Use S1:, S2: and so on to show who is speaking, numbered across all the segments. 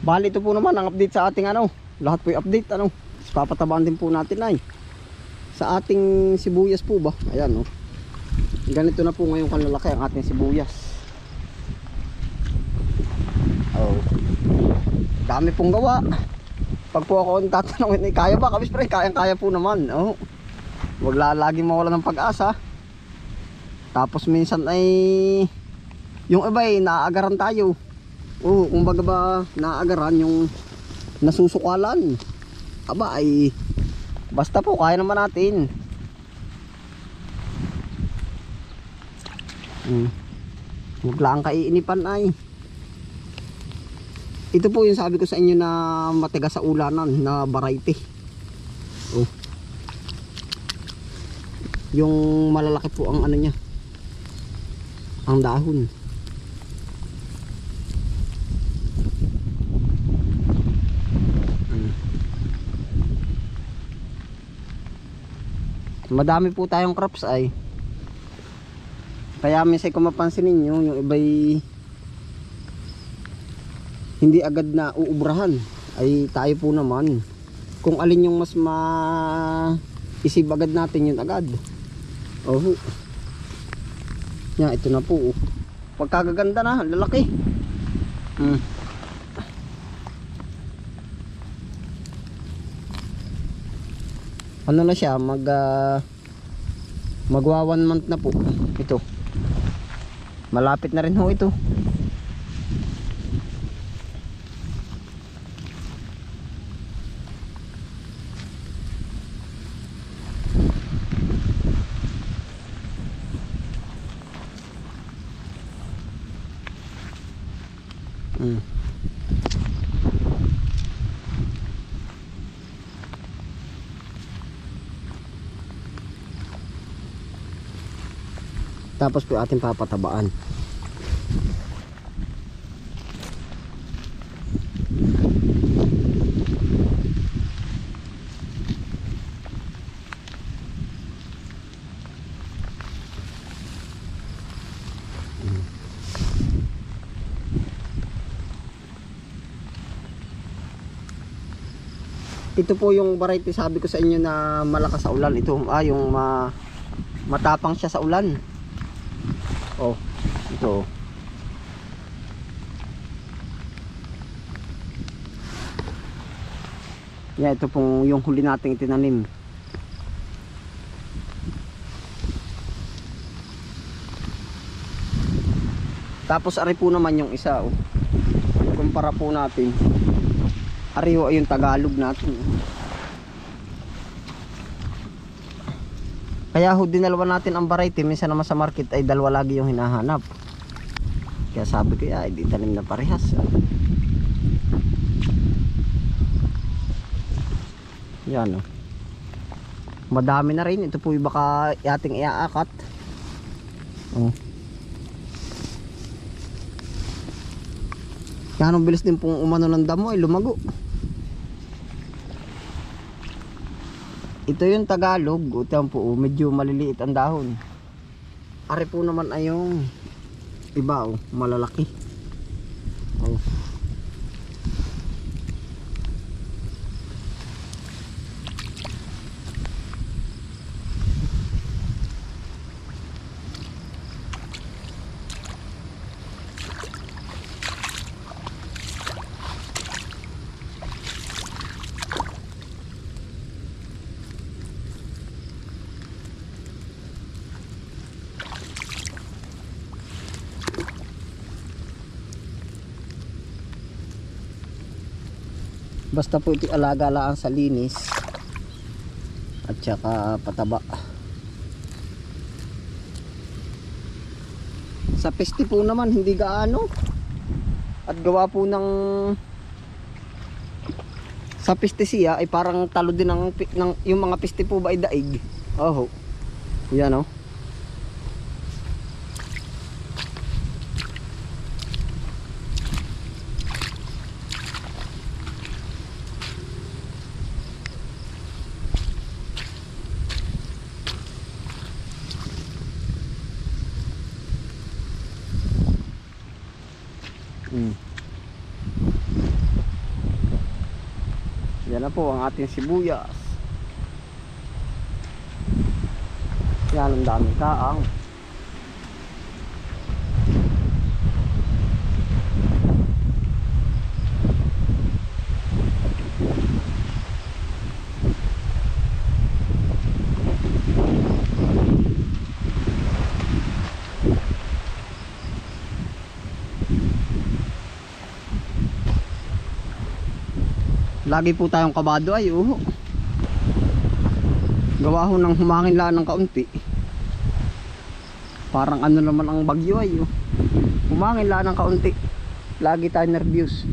S1: Bali ito po naman ang update sa ating ano. Lahat po yung update ano. Papatabaan din po natin ay. Sa ating sibuyas po ba? Ayan oh. Ganito na po ngayon kalalaki ang ating sibuyas. Oh. Dami pong gawa. Pag po ako ang tatanungin, eh, kaya ba? Kabis pre, kayang-kaya po naman. Oh. Huwag la- laging mawala ng pag-asa. Tapos minsan ay yung iba ay naaagaran tayo. Oo, kumbaga ba naaagaran yung nasusukalan. Aba ay basta po kaya naman natin. Hmm. Huwag lang kaiinipan ay. Ito po yung sabi ko sa inyo na matigas sa ulanan na variety. Oh. Yung malalaki po ang ano niya. Ang dahon. Madami po tayong crops ay. Kaya minsan kung mapansin ninyo, yung iba'y hindi agad na uubrahan. Ay tayo po naman. Kung alin yung mas ma isib agad natin yun agad. Oh. Yan, ito na po. Pagkagaganda na, lalaki. Hmm. Ano na siya, mag ah, magwa one month na po. Ito. Malapit na rin ho ito. Mm. Tapos po ating papatabaan. Ito po yung variety sabi ko sa inyo na malakas sa ulan. Ito ah, yung ma matapang siya sa ulan. Oh, ito. Yeah, ito pong yung huli nating itinanim. Tapos ari po naman yung isa oh. Kumpara po natin. Ari ho ay yung Tagalog natin. oh. Kaya ho dinalawa natin ang variety, minsan naman sa market ay dalawa lagi yung hinahanap. Kaya sabi ko, ay di tanim na parehas. Yan oh. Madami na rin. Ito po yung baka ating iaakat. Oh. Kaya anong bilis din pong umano ng damo ay lumago. Ito yung Tagalog. Yan po, oh, medyo maliliit ang dahon. Ari po naman ay yung iba oh, malalaki. Oh. Basta po ito alaga lang sa linis at saka pataba. Sa peste po naman hindi gaano. At gawa po ng sa pesticiya ay parang talo din ng, ng yung mga peste po ba ay daig. Oh. Yan oh. Po ang ating sibuyas. Yan ang daming kaang. Lagi po tayong kabado ay uho. Gawa ho ng humangin lang ng kaunti. Parang ano naman ang bagyo ay oh. Humangin lang ng kaunti. Lagi tayo nervyos.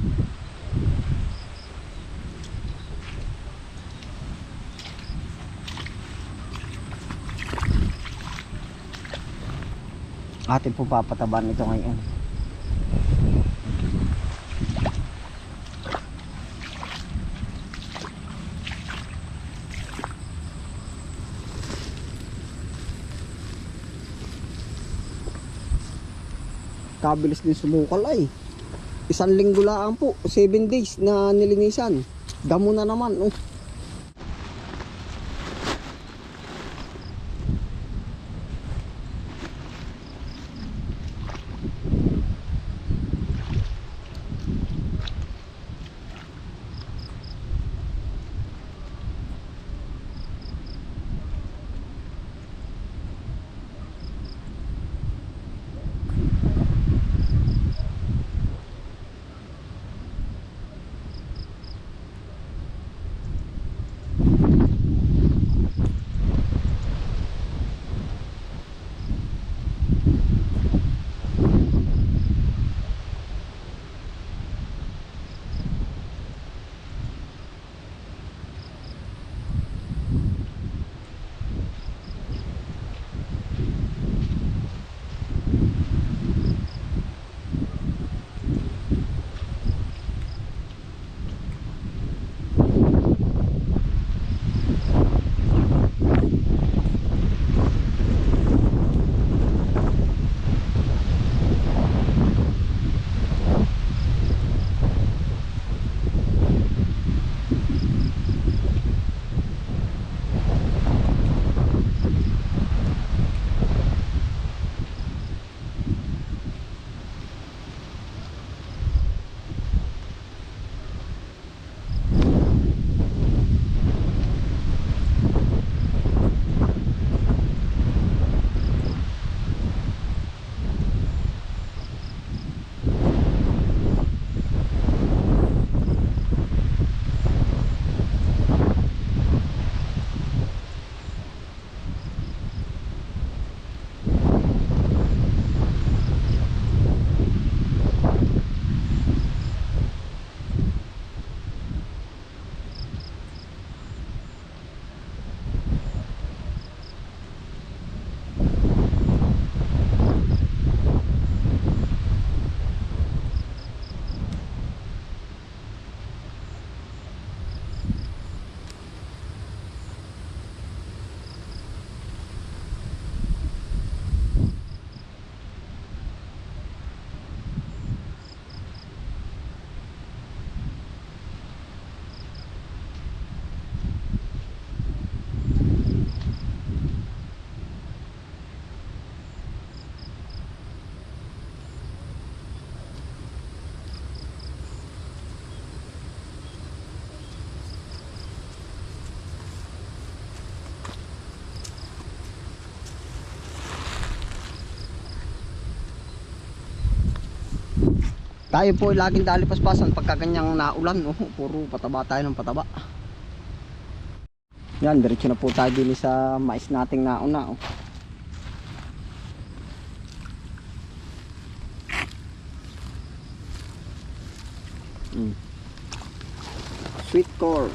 S1: Atin po papataban ito ngayon. Kabilis din sumukal ay isang linggo lang po 7 days na nilinisan damo na naman oh. Tayo po laging dalipaspasan pagka ganyang naulan. Oh, puro pataba tayo ng pataba. Yan, diretso na po tayo din sa mais nating nauna. Oh. Mm. Sweet corn.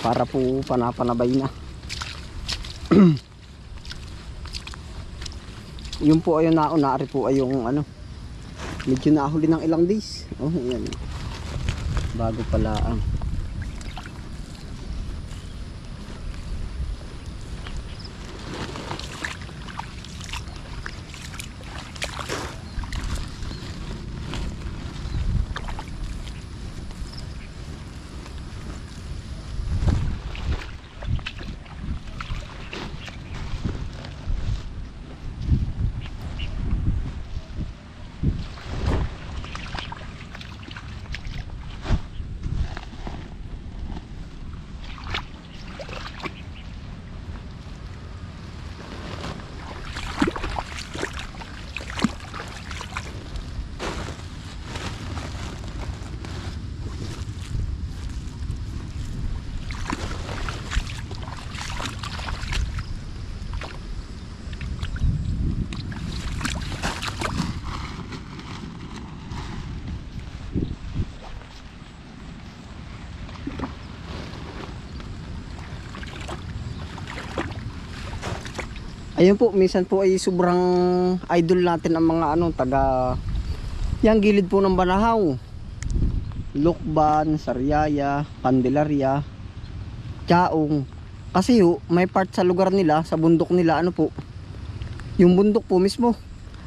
S1: Para po panapanabay na. Yung po ayun nauna ari po ay yung ano medyo nahuli ng ilang days. Oh yan bago pala ang Ayun po, minsan po ay sobrang idol natin ang mga ano, taga yang gilid po ng Banahaw. Lukban, Sariaya, Candelaria, Chaong. Kasi ho, may part sa lugar nila, sa bundok nila, ano po, yung bundok po mismo.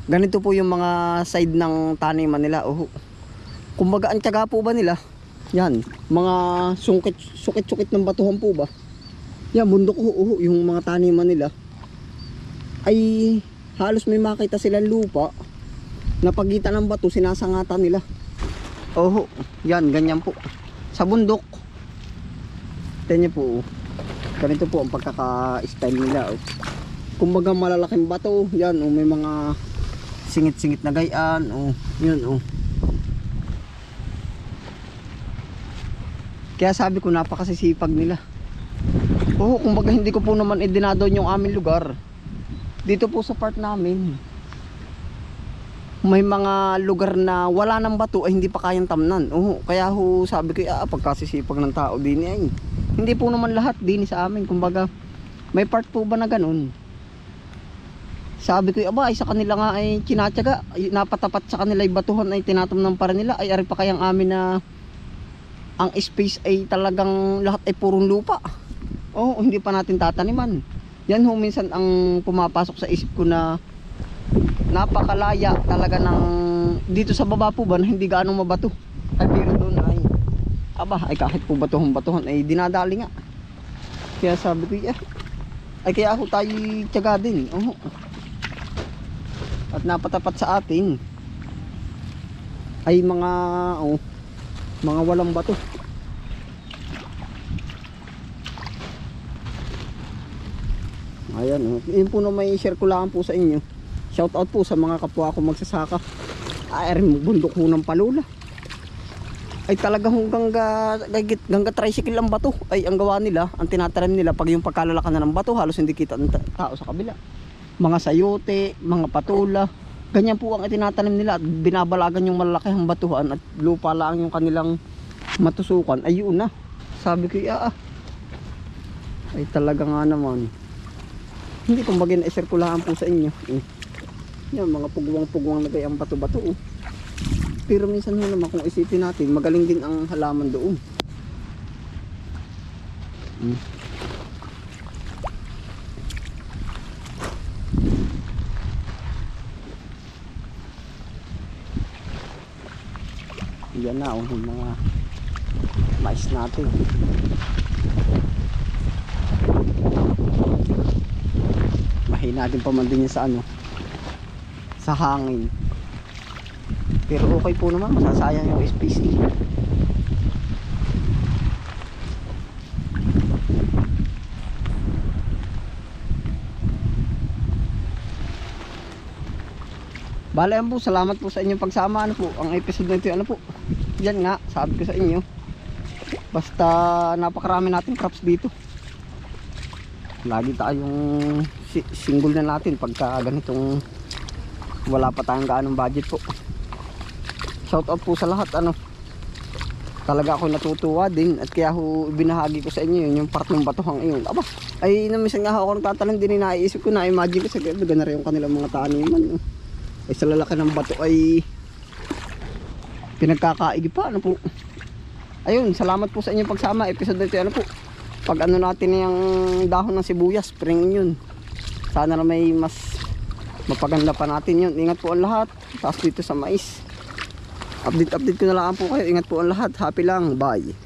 S1: Ganito po yung mga side ng taniman nila. Oh, Kumbaga, ang tiyaga po ba nila? Yan, mga sungkit, sukit-sukit ng batuhan po ba? Yan, bundok ho, oh, yung mga taniman nila ay halos may makita silang lupa na pagitan ng bato sinasangatan nila. Oh, yan, ganyan po. Sa bundok. Niyo po. oh. Ganito po ang pagkaka-style nila. Oh. Kumbaga malalaking bato, yan, oh, may mga singit-singit na gayaan, oh, yun, oh. Kaya sabi ko napakasisipag nila. Oo, kumbaga hindi ko po naman idinadon yung aming lugar. Dito po sa part namin. May mga lugar na wala ng bato ay hindi pa kayang tamnan. Oo, kaya ho sabi ko, ah, pagkasisipag ng tao din ay. Hindi po naman lahat din sa amin. Kumbaga, may part po ba na ganun? Sabi ko, aba, ay sa kanila nga ay kinatyaga. Napatapat sa kanila ay batuhan ay tinatamnan pa rin nila. Ay, ari pa kayang amin na ang space ay talagang lahat ay purong lupa. Oo, hindi pa natin tataniman. Yan ho minsan ang pumapasok sa isip ko na napakalaya talaga ng dito sa baba po ba na hindi gaano mabato. Ay pero doon ay aba ay kahit po batuhan batuhan ay dinadali nga. Kaya sabi ko yeah. Ay kaya ako tayo tiyaga din. Oo. At napatapat sa atin ay mga oh, mga walang bato. Ayan, oh. yun po na may share ko lang po sa inyo. Shout out po sa mga kapwa ko magsasaka. Ay, rin bundok ho ng palula. Ay talaga hanggang ga, gagit, gangga tricycle ang bato. Ay ang gawa nila, ang tinatanim nila pag yung pagkalalakan na ng bato, halos hindi kita ta- tao sa kabila. Mga sayote, mga patula, ganyan po ang itinatanim nila at binabalagan yung malalakihang batuhan at lupa lang yung kanilang matusukan. Ay yun na. Sabi ko, ah, ah. Ay talaga nga naman. Hindi kumbaga lang po sa inyo. Eh. Yan, mga pugwang-pugwang na gayang bato-bato. Oh. Pero minsan ho naman kung isipin natin, magaling din ang halaman doon. Hmm. Yan na, oh, yung mga mais natin. mahina din pa man din yan sa ano sa hangin pero okay po naman masasayang yung space eh. Bale yan po, salamat po sa inyong pagsama. Ano po, ang episode na ito ano po? Yan nga, sabi ko sa inyo. Basta napakarami natin crops dito. Lagi tayong si- single na natin pagka ganitong wala pa tayong gaanong budget po. Shout out po sa lahat ano. Talaga ako natutuwa din at kaya ho binahagi ko sa inyo yun yung part ng batuhang iyon. Aba ay namisan nga ako nagtatanim din naiisip ko na imagine ko sa gabi na rin yung kanilang mga taniman oh. Ay sa lalaki ng bato ay pinagkakaigi pa ano po? Ayun salamat po sa inyong pagsama episode na ito ano po? Pag ano natin yung dahon ng sibuyas spring yun sana na may mas mapaganda pa natin yun. Ingat po ang lahat. Tapos dito sa mais. Update update ko na lang po kayo. Ingat po ang lahat. Happy lang. Bye